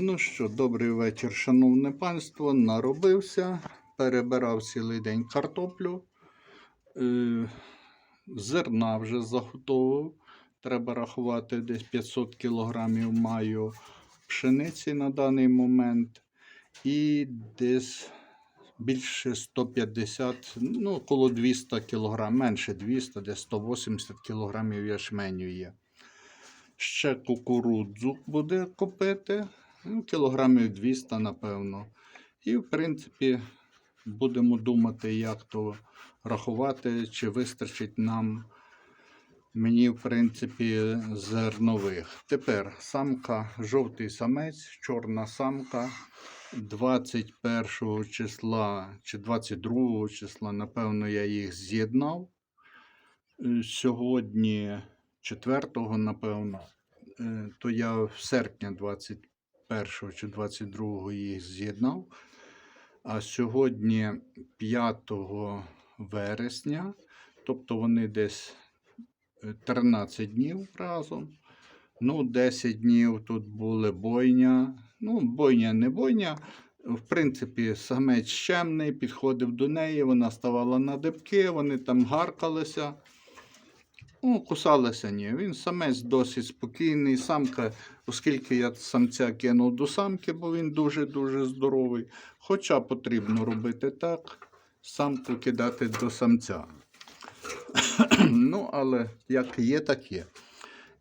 Ну що, добрий вечір, шановне панство. Наробився, перебирав цілий день картоплю. Е, зерна вже заготовив. Треба рахувати десь 500 кілограмів маю пшениці на даний момент. І десь більше 150, ну, коло 200 кілограм, менше 200, десь 180 кілограмів ячменю є. Ще кукурудзу буде купити, ну, кілограмів 200, напевно. І, в принципі, будемо думати, як то рахувати, чи вистачить нам мені, в принципі, зернових. Тепер самка, жовтий самець, чорна самка 21 числа чи 22 числа, напевно, я їх з'єднав. Е, Сьогодні, 4, напевно, е, то я в серпня 21 чи 22 їх з'єднав. А сьогодні 5 вересня, тобто вони десь е, 13 днів разом. Ну, 10 днів тут були бойня. Ну, бойня не бойня. В принципі, самець щемний, підходив до неї, вона ставала на дибки, вони там гаркалися. Ну, кусалися ні. Він самець досить спокійний. Самка, оскільки я самця кинув до самки, бо він дуже-дуже здоровий. Хоча потрібно робити так, самку кидати до самця. ну, але як є, так є.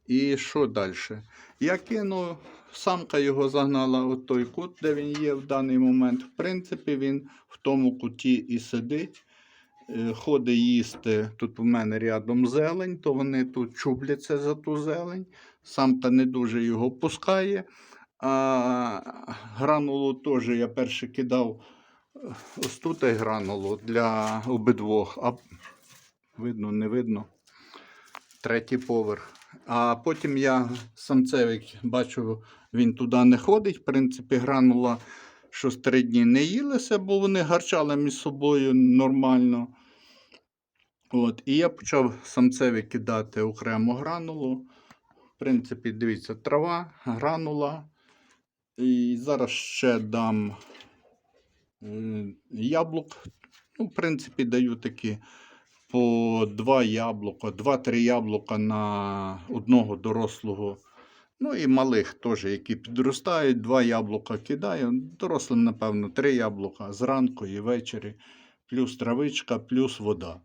І що далі? Я кинув, самка його загнала у той кут, де він є в даний момент. В принципі, він в тому куті і сидить. Е, Ходить їсти. Тут у мене рядом зелень, то вони тут чубляться за ту зелень. Самка не дуже його пускає. А гранулу теж я перше кидав е, ось тут гранулу для обидвох. А видно, не видно. Третій поверх. А потім я самцевик бачу, він туди не ходить. В принципі, гранула щось три дні не їлися, бо вони гарчали між собою нормально. От, і я почав самцеві кидати окремо гранулу. В принципі, дивіться, трава, гранула. І зараз ще дам е, яблук. Ну, в принципі, даю такі по два яблука, два-три яблука на одного дорослого. Ну і малих теж, які підростають, два яблука кидаю. Дорослим, напевно, три яблука зранку і ввечері, плюс травичка, плюс вода.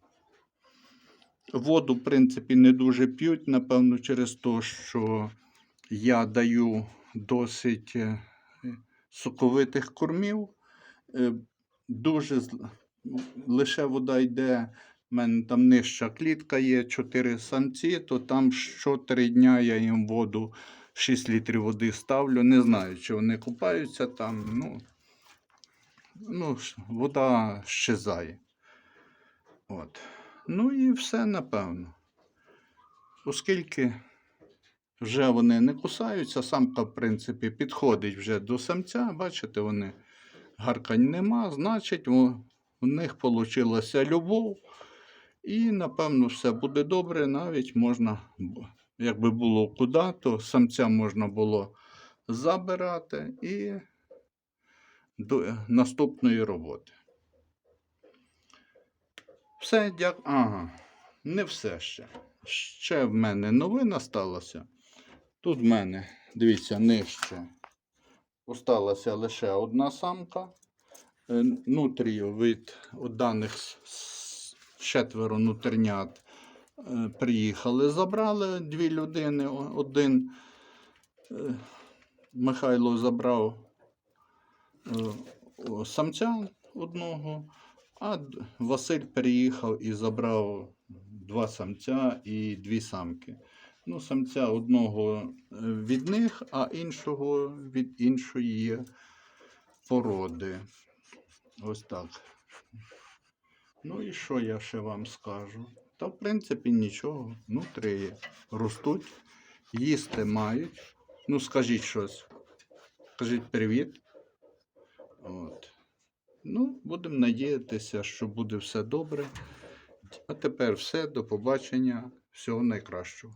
Воду, в принципі, не дуже п'ють, напевно, через те, що я даю досить е, соковитих кормів. Е, Дуже лише вода йде. У мене там нижча клітка є, 4 самці, то там що 3 дня я їм воду 6 літрів води ставлю. Не знаю, чи вони купаються там. Ну, ну вода щезає. От. Ну і все, напевно. Оскільки вже вони не кусаються, самка, в принципі, підходить вже до самця, бачите, вони гаркань нема, значить, у, них вийшла любов. І, напевно, все буде добре. Навіть можна, якби було куди, то самця можна було забирати і до наступної роботи. Все, дякую. Ага, не все ще. Ще в мене новина сталася. Тут в мене, дивіться, нижче. Осталася лише одна самка. Е, Нутрію від даних четверо нутринят е, приїхали, забрали дві людини. Один е, Михайло забрав самця одного, а Василь приїхав і забрав два самця і дві самки. Ну, самця одного е, від них, а іншого від іншої породи. Ось так. Ну і що я ще вам скажу? Та, в принципі, нічого. Ну, три ростуть, їсти мають. Ну, скажіть щось. Скажіть привіт. Ну, будемо надіятися, що буде все добре. А тепер все, до побачення, всього найкращого.